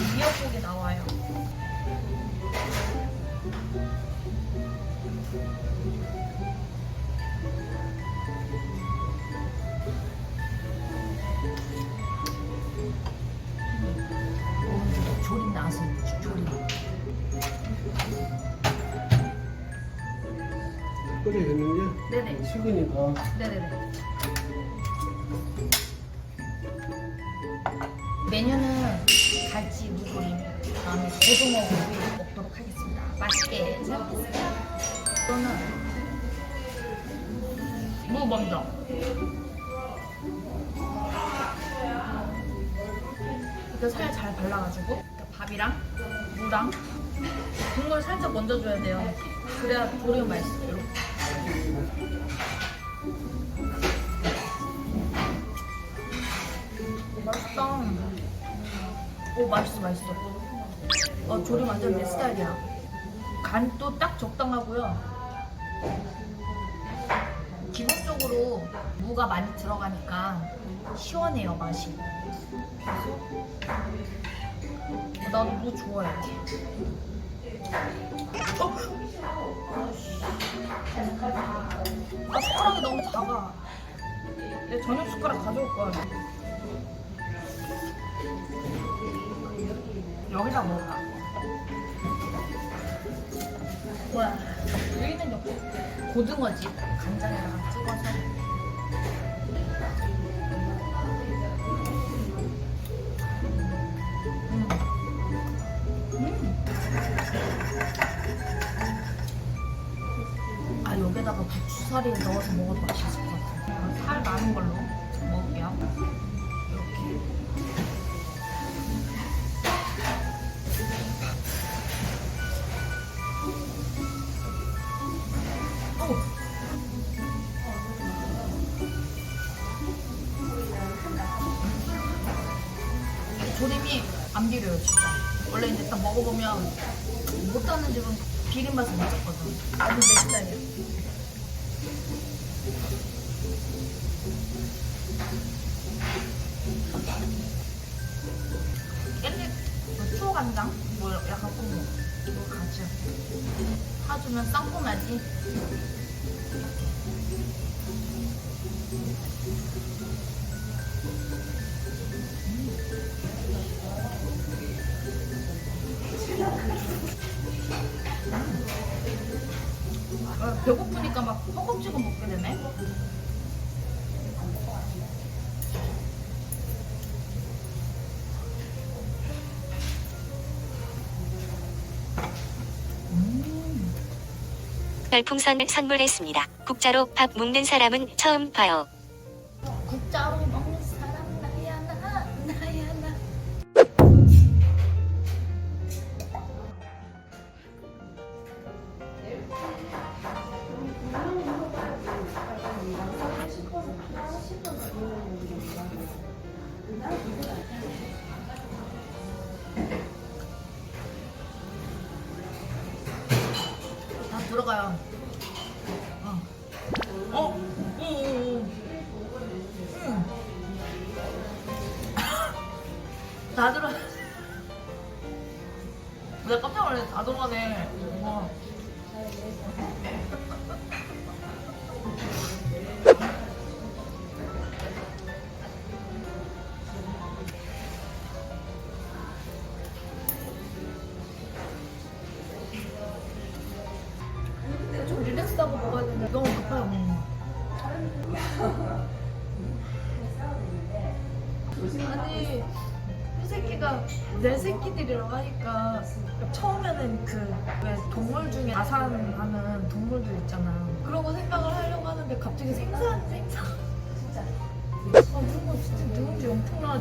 미역국이 나와요. 오, 조림 나왔어, 조림. 끓여졌는데 네네. 식으니까 네네네. 메뉴는 갈치, 무조림, 그다음에 고등어 구이 먹도록 하겠습니다. 맛있게 잘 먹겠습니다. 저는 무 먼저. 이거 살 잘 발라가지고 이렇게 밥이랑 무랑 국물 살짝 먼저 줘야 돼요. 그래야 조림 맛있어요. 맛있다. 오 맛있어 맛있어. 어 조림 완전 내 스타일이야. 간도 딱 적당하고요. 기본적으로 무가 많이 들어가니까 시원해요 맛이. 나도 무 좋아해. 어? 아 숟가락이 너무 작아. 내 저녁 숟가락 가져올 거야. 여기다 먹어봐. 와, 여기는 여기 고등어지. 간장에다가 찍어서. 음. 음. 아, 여기다가 부추살이 넣어서 먹어도 맛있을 것 같아요. 살 많은 걸로 먹을게요. 이렇게. 조림이 안 비려요 진짜. 원래 이제 딱 먹어보면 못하는 집은 비린 맛을 못 잡거든. 나도 내 스타일이야. 깻잎 뭐 추어간장? 뭐 약간 거 이거 같이 사주면 쌍포나지 배고프니까 막 허겁지겁 먹게 되네. 별풍선 선물했습니다. 국자로 밥 먹는 사람은 처음 봐요. 들어가요. 어. 어? 응, 응, 응. 응. 다 들어. 내가 깜짝 놀랐네. 다 들어가네. 와. 이 새끼가 내 새끼들이라고 하니까 처음에는 그 동물 중에 자산하는 동물들 있잖아. 그런 거 생각을 하려고 하는데 갑자기 생산 생산. 진짜. 아 그런 거 진짜 누군지 엄청나